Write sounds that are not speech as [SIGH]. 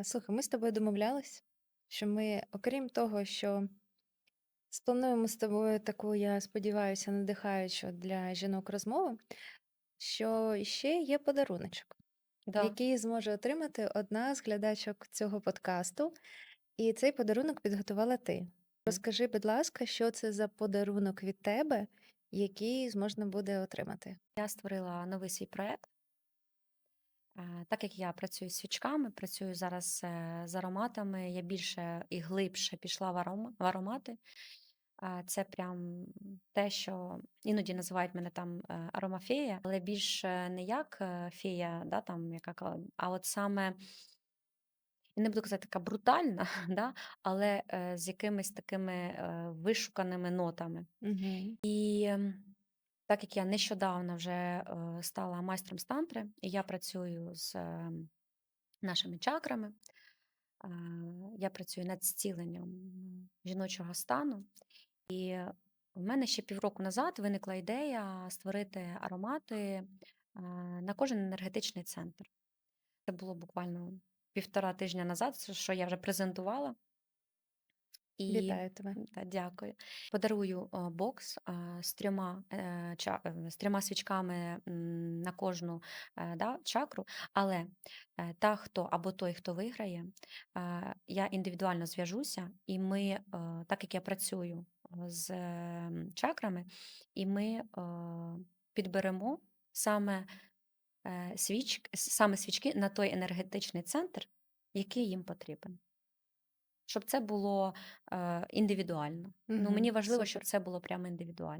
А, слухай, ми з тобою домовлялись, що ми, окрім того, що сплануємо з тобою таку, я сподіваюся, надихаючу для жінок розмову, що ще є подаруночок, Да. який зможе отримати одна з глядачок цього подкасту. І цей подарунок підготувала ти. Розкажи, будь ласка, що це за подарунок від тебе, який можна буде отримати? Я створила новий свій проект. Е, Так як я працюю з свічками, працюю зараз е, з ароматами, я більше і глибше пішла в арома- в аромати. Е, Це прям те, що іноді називають мене там аромафея, але більше не як фея, да, там, яка, а от саме, я не буду казати така брутальна, [LAUGHS] да, але з якимись такими вишуканими нотами. Угу. І так як я нещодавно вже е, стала майстром з тантри, і я працюю з нашими чакрами, е, я працюю над зціленням жіночого стану. І в мене ще півроку назад виникла ідея створити аромати е, на кожен енергетичний центр. Це було буквально півтора тижня назад, що я вже презентувала. І Вітаю тебе. та, дякую. Подарую е, бокс з трьома, е, ча- е, з трьома свічками м, на кожну е, да, чакру, але е, та, хто або той, хто виграє, е, я індивідуально зв'яжуся, і ми, е, так як я працюю е, з е, чакрами, і ми е, підберемо саме, е, свіч, саме свічки на той енергетичний центр, який їм потрібен. Щоб це було е, індивідуально. Ну, мені важливо, супер. щоб це було прямо індивідуально.